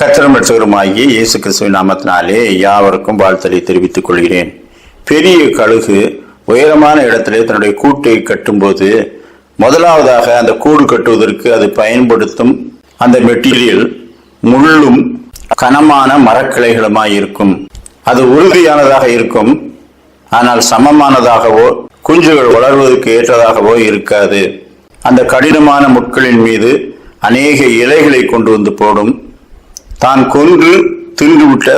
கத்திரம் ரட்சகருமாகிய இயேசு கிறிஸ்துவின் நாமத்தினாலே யாவருக்கும் வாழ்த்தலை தெரிவித்துக் கொள்கிறேன். பெரிய கழுகு உயரமான இடத்திலே தன்னுடைய கூட்டை கட்டும்போது முதலாவதாக அந்த கூடு கட்டுவதற்கு அது பயன்படுத்தும் அந்த மெட்டீரியல் முள்ளும் கனமான மரக்கிளைகளுமாய் இருக்கும். அது உறுதியானதாக இருக்கும். ஆனால் சமமானதாகவோ குஞ்சுகள் வளர்வதற்கு ஏற்றதாகவோ இருக்காது. அந்த கடினமான முட்களின் மீது அநேக இலைகளை கொண்டு வந்து போடும். தான் கொன்று தின்றுவிட்ட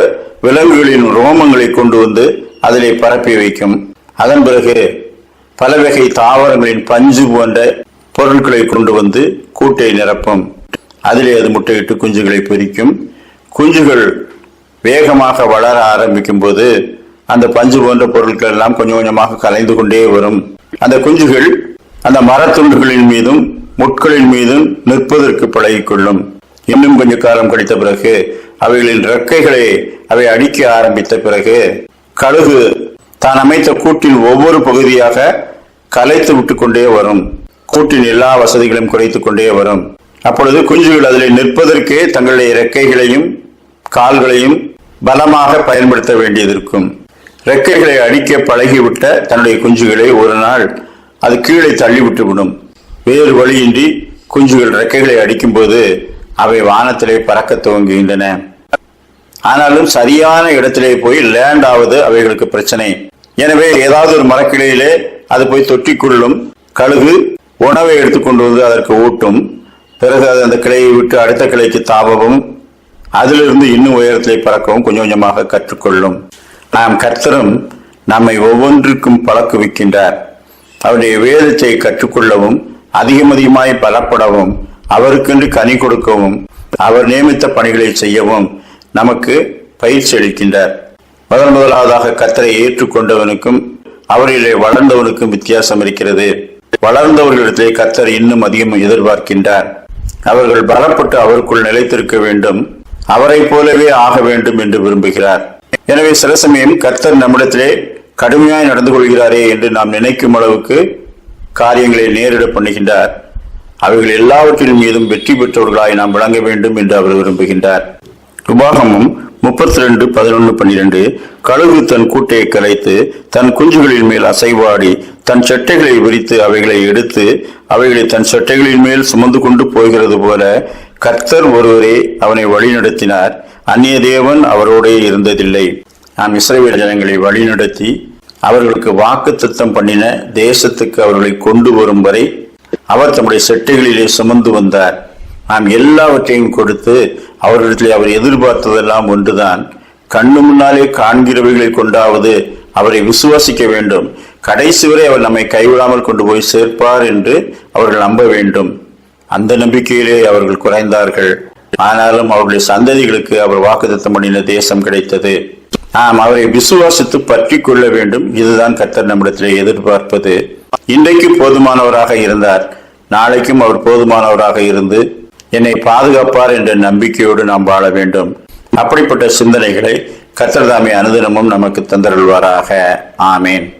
விலங்குகளின் ரோமங்களை கொண்டு வந்து அதிலே பரப்பி வைக்கும். அதன் பிறகு பல வகை தாவரங்களின் பஞ்சு போன்ற பொருட்களை கொண்டு வந்து கூட்டை நிரப்பும். அதிலே அது முட்டையிட்டு குஞ்சுகளை பொரிக்கும் குஞ்சுகள் வேகமாக வளர ஆரம்பிக்கும் போது அந்த பஞ்சு போன்ற பொருட்கள் எல்லாம் கொஞ்சம் கொஞ்சமாக கலைந்து கொண்டே வரும். அந்த குஞ்சுகள் அந்த மரத்துண்டுகளின் மீதும் முட்களின் மீதும் நிற்பதற்கு பழகிக்கொள்ளும். இன்னும் கொஞ்ச காலம் கழித்த பிறகு அவைகளின் ரெக்கைகளை அவை அடிக்க ஆரம்பித்த பிறகு கழுகு தான் அமைத்த கூட்டின் ஒவ்வொரு பகுதியாக கலைத்து விட்டு கொண்டே வரும். கூட்டின் எல்லா வசதிகளையும் குறைத்துக் கொண்டே வரும். அப்பொழுது குஞ்சுகள் அதில் நிற்பதற்கே தங்களுடைய ரெக்கைகளையும் கால்களையும் பலமாக பயன்படுத்த வேண்டியதிருக்கும். இறக்கைகளை ரெக்கைகளை அடிக்க பழகிவிட்ட தன்னுடைய குஞ்சுகளை ஒரு நாள் அது கீழே தள்ளிவிட்டு விடும் வேறு வழியின்றி குஞ்சுகள் ரெக்கைகளை அடிக்கும்போது அவை வானத்திலே பறக்க துவங்குகின்றன. ஆனாலும் சரியான இடத்திலே போய் லேண்ட் ஆவது அவைகளுக்கு பிரச்சனை. எனவே ஏதாவது ஒரு மரக்கிளையிலே அது போய் தொட்டிக்கொள்ளும் கழுகு உணவை எடுத்துக்கொண்டு வந்து அதற்கு ஊட்டும். பிறகு அது அந்த கிளையை விட்டு அடுத்த கிளைக்கு தாவவும் அதிலிருந்து இன்னும் உயரத்திலே பறக்கவும் கொஞ்சம் கொஞ்சமாக கற்றுக்கொள்ளும். நாம் கர்த்தரும் நம்மை ஒவ்வொன்றுக்கும் பழக்குவிக்கின்றார். அவருடைய வேதத்தை கற்றுக்கொள்ளவும் அதிகம் அதிகமாய் பலப்படவும் அவருக்கென்று கனி கொடுக்கவும் அவர் நியமித்த பணிகளை செய்யவும் நமக்கு பயிற்சி அளிக்கின்றார். முதன் முதலாவதாக கத்தரை ஏற்றுக்கொண்டவனுக்கும் அவரிலே வளர்ந்தவனுக்கும் வித்தியாசம் இருக்கிறது. வளர்ந்தவர்களிடத்திலே கத்தர் இன்னும் அதிகம் எதிர்பார்க்கின்றார். அவர்கள் பலப்பட்டு அவருக்குள் நிலைத்திருக்க வேண்டும். அவரை போலவே ஆக வேண்டும் என்று விரும்புகிறார். எனவே சில சமயம் கர்த்தர் நம்மிடத்திலே கடுமையாய் நடந்து கொள்கிறாரே என்று நாம் நினைக்கும் அளவுக்கு காரியங்களை நேரிட பண்ணுகின்றார். அவைகள் எல்லாவற்றின் மீதும் வெற்றி பெற்றவர்களாய் நாம் விளங்க வேண்டும் என்று அவர் விரும்புகின்றார். உபாகமும் முப்பத்தி ரெண்டு பதினொன்று பன்னிரண்டு கழுகு தன் கூட்டையை கலைத்து தன் குஞ்சுகளின் மேல் அசைவாடி தன் சட்டைகளை விரித்து அவைகளை எடுத்து அவைகளை தன் சட்டைகளின் மேல் சுமந்து கொண்டு போகிறது போல கர்த்தர் ஒருவரே அவனை வழிநடத்தினார். அந்நிய தேவன் அவரோடே இருந்ததில்லை. நாம் இஸ்ரேல் ஜனங்களை வழிநடத்தி அவர்களுக்கு வாக்கு தத்தம் பண்ணின தேசத்துக்கு அவர்களை கொண்டு வரும் வரை அவர் தம்முடைய செட்டைகளிலே சுமந்து வந்தார். நாம் எல்லாவற்றையும் கொடுத்து அவரிடத்தில் அவர் எதிர்பார்த்ததெல்லாம் ஒன்றுதான். கண்ணு முன்னாலே காண்கிறவைகளை கொண்டாவது அவரை விசுவாசிக்க வேண்டும். கடைசி வரை அவர் நம்மை கைவிடாமல் கொண்டு போய் சேர்ப்பார் என்று அவர்கள் நம்ப வேண்டும். அந்த நம்பிக்கையிலே அவர்கள் குறைந்தார்கள். ஆனாலும் அவருடைய சந்ததிகளுக்கு அவர் வாக்குத்தத்தம் பண்ணின தேசம் கிடைத்தது. நாம் அவரை விசுவாசித்து பற்றி கொள்ள வேண்டும். இதுதான் கத்தர் நம்மிடத்திலே எதிர்பார்ப்பது. இன்றைக்கு போதுமானவராக இருந்தார். நாளைக்கும் அவர் போதுமானவராக இருந்து என்னை பாதுகாப்பார் என்ற நம்பிக்கையோடு நாம் வாழ வேண்டும். அப்படிப்பட்ட சிந்தனைகளை கர்த்தர் அனுதினமும் நமக்கு தந்தருள்வாராக. ஆமேன்.